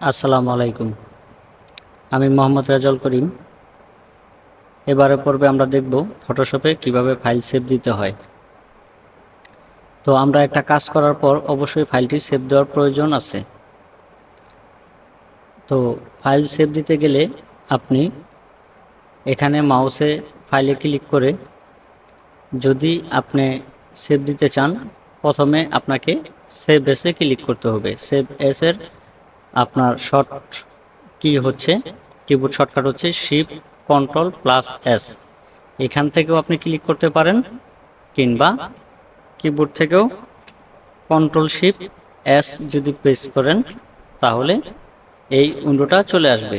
আসসালামু আলাইকুম। আমি মোহাম্মদ রাজল করিম। এবারে পর্বে আমরা দেখব ফটোশপে কীভাবে ফাইল সেভ দিতে হয়। তো আমরা একটা কাজ করার পর অবশ্যই ফাইলটি সেভ দেওয়ার প্রয়োজন আছে। তো ফাইল সেভ দিতে গেলে আপনি এখানে মাউসে ফাইলে ক্লিক করে যদি আপনি সেভ দিতে চান, প্রথমে আপনাকে সেভ এসে ক্লিক করতে হবে। সেভ এসের আপনার শর্ট কি হচ্ছে? কিবোর্ড শর্টকাট হচ্ছে শিপ কন্ট্রোল প্লাস এস এখান থেকেও আপনি ক্লিক করতে পারেন, কিংবা কিবোর্ড থেকেও কন্ট্রোল শিপ এস যদি প্রেস করেন, তাহলে এই উইন্ডোটা চলে আসবে।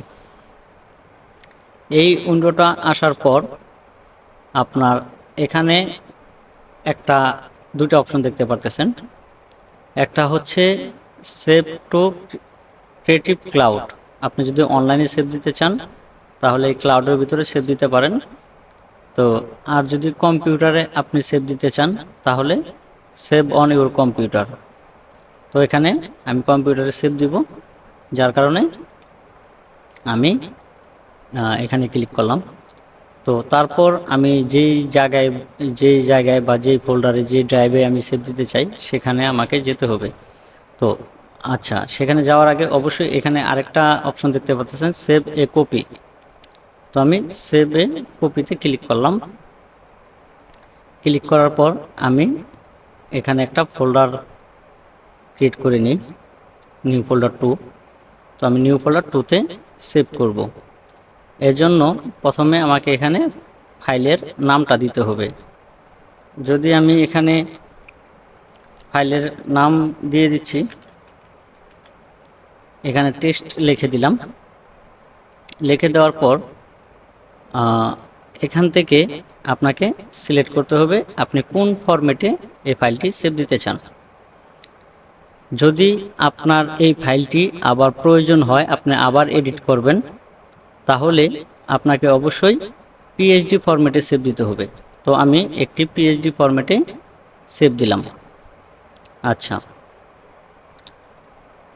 এই উইন্ডোটা আসার পর আপনার এখানে একটা দুটো অপশন দেখতে পারতেছেন। একটা হচ্ছে সেভ টু ক্রিয়েটিভ ক্লাউড আপনি যদি অনলাইনে সেভ দিতে চান, তাহলে এই ক্লাউডের ভিতরে সেভ দিতে পারেন। তো আর যদি কম্পিউটারে আপনি সেভ দিতে চান, তাহলে সেভ অন ইউর কম্পিউটার তো এখানে আমি কম্পিউটারে সেভ দিব, যার কারণে আমি এখানে ক্লিক করলাম। তো তারপর আমি যেই জায়গায় যেই জায়গায় বা যেই ফোল্ডারে যে ড্রাইভে আমি সেভ দিতে চাই, সেখানে আমাকে যেতে হবে। তো আচ্ছা সেখানে যাওয়ার আগে অবশ্যই এখানে আরেকটা অপশন দেখতে পাচ্ছেন সেভ এ কপি তো আমি সেভ এ কপিতে ক্লিক করলাম। ক্লিক করার পর আমি এখানে একটা ফোল্ডার ক্রিয়েট করে নিই নিউ ফোল্ডার টু তো আমি নিউ ফোল্ডার টুতে সেভ করব। এর জন্য প্রথমে আমাকে এখানে ফাইলের নামটা দিতে হবে। যদি আমি এখানে ফাইলের নাম দিয়ে দিচ্ছি এখানে টেস্ট লিখে দিলাম। লিখে দেওয়ার পর এখান থেকে আপনাকে সিলেক্ট করতে হবে আপনি কোন ফরম্যাটে এই ফাইলটি সেভ দিতে চান। যদি আপনার এই ফাইলটি আবার প্রয়োজন হয়, আপনি আবার এডিট করবেন, তাহলে আপনাকে অবশ্যই পিএইচডি ফরম্যাটে সেভ দিতে হবে। তো আমি একটি পিএইচডি ফরম্যাটে সেভ দিলাম। আচ্ছা।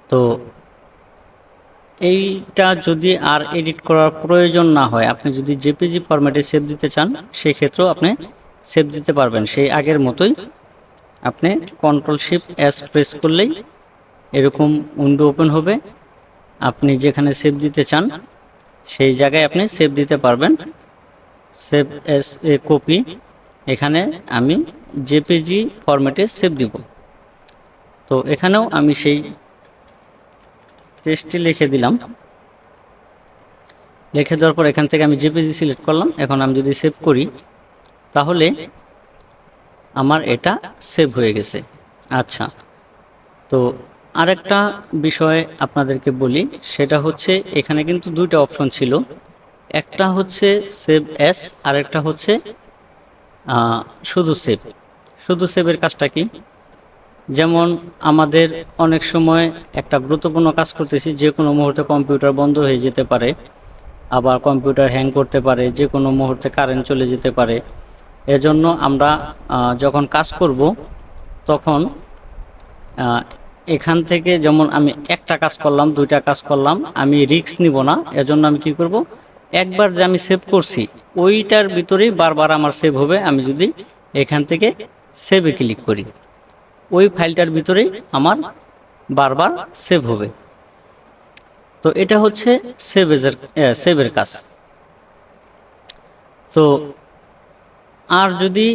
তো এইটা যদি আর এডিট করার প্রয়োজন না হয়, আপনি যদি জেপিজি ফরম্যাটে সেভ দিতে চান সেই ক্ষেত্রেও আপনি সেভ দিতে পারবেন। সেই আগের মতোই আপনি কন্ট্রোল শিপ এস প্রেস করলেই এরকম উইন্ডো ওপেন হবে। আপনি যেখানে সেভ দিতে চান, সেই জায়গায় আপনি সেভ দিতে পারবেন। সেভ এস এ কপি এখানে আমি জেপিজি ফরম্যাটে সেভ দিব। তো এখানেও আমি সেই টেস্টটি লিখে দিলাম। লিখে দেওয়ার পর এখান থেকে আমি জেপিজি সিলেক্ট করলাম। এখন আমি যদি সেভ করি, তাহলে আমার এটা সেভ হয়ে গেছে। আচ্ছা তো আরেকটা বিষয় আপনাদেরকে বলি, সেটা হচ্ছে এখানে কিন্তু দুইটা অপশন ছিল। একটা হচ্ছে সেভ এস আর একটা হচ্ছে শুধু সেভ শুধু সেভের কাজটা কি? যেমন আমাদের অনেক সময় একটা গুরুত্বপূর্ণ কাজ করতেছি, যে কোনো মুহূর্তে কম্পিউটার বন্ধ হয়ে যেতে পারে, আবার কম্পিউটার হ্যাং করতে পারে, যে কোনো মুহূর্তে কারেন্ট চলে যেতে পারে। এজন্য আমরা যখন কাজ করব, তখন এখান থেকে যেমন আমি একটা কাজ করলাম, দুইটা কাজ করলাম, আমি রিস্ক নিব না। এজন্য আমি কি করব, একবার যে আমি সেভ করছি, ওইটার ভিতরেই বারবার আমার সেভ হবে, আমি যদি এখান থেকে সেভে ক্লিক করি। ওই ফাইলটার ভিতরেই আমার বারবার সেভ হবে। তো এটা হচ্ছে সেভেজের সেভের কাজ। তো আর যদি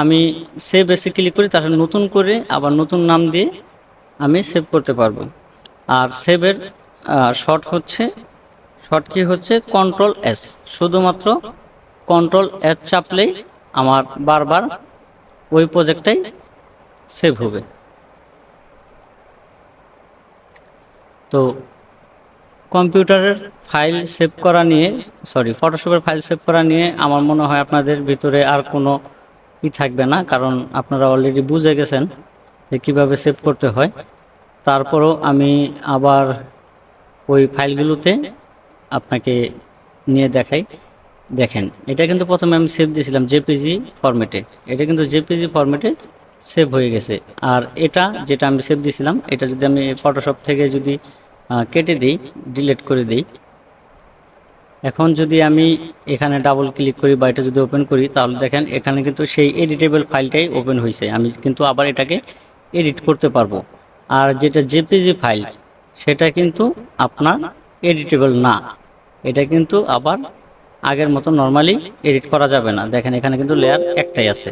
আমি সেভ এসে ক্লিক করি, তাহলে নতুন করে আবার নতুন নাম দিয়ে আমি সেভ করতে পারব। আর সেভের শর্ট হচ্ছে শর্ট কি হচ্ছে কন্ট্রোল এস শুধুমাত্র কন্ট্রোল এস চাপলেই আমার বারবার ওই প্রজেক্টটাই সেভ হবে। তো কম্পিউটারের ফাইল সেভ করা নিয়ে, সরি ফটোশপের ফাইল সেভ করা নিয়ে আমার মনে হয় আপনাদের ভিতরে আর কোনো ই থাকবে না, কারণ আপনারা অলরেডি বুঝে গেছেন যে কীভাবে সেভ করতে হয়। তারপরও আমি আবার ওই ফাইলগুলোতে আপনাকে নিয়ে দেখাই। দেখেন, এটা কিন্তু প্রথমে আমি সেভ দিয়েছিলাম জেপিজি ফরম্যাটে। এটা কিন্তু জেপিজি ফরম্যাটে সেভ হয়ে গেছে। আর এটা যেটা আমি সেভ দিয়েছিলাম, এটা যদি আমি ফটোশপ থেকে যদি কেটে দিই ডিলিট করে দিই, এখন যদি আমি এখানে ডাবল ক্লিক করি বা এটা যদি ওপেন করি, তাহলে দেখেন এখানে কিন্তু সেই এডিটেবল ফাইলটাই ওপেন হয়েছে। আমি কিন্তু আবার এটাকে এডিট করতে পারব। আর যেটা জেপিজি ফাইল সেটা কিন্তু আপনার এডিটেবল না। এটা কিন্তু আবার আগের মতো নর্মালি এডিট করা যাবে না। দেখেন এখানে কিন্তু লেয়ার একটাই আছে।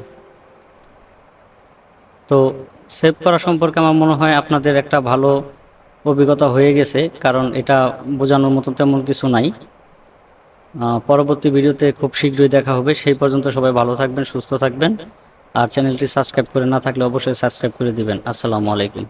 তো সেভ করা সম্পর্কে আমার মনে হয় আপনাদের একটা ভালো অভিজ্ঞতা হয়ে গেছে, কারণ এটা বোঝানোর মতো তেমন কিছু নাই। পরবর্তী ভিডিওতে খুব শীঘ্রই দেখা হবে। সেই পর্যন্ত সবাই ভালো থাকবেন, সুস্থ থাকবেন। আর চ্যানেলটি সাবস্ক্রাইব করে না থাকলে অবশ্যই সাবস্ক্রাইব করে দিবেন। আসসালামু আলাইকুম।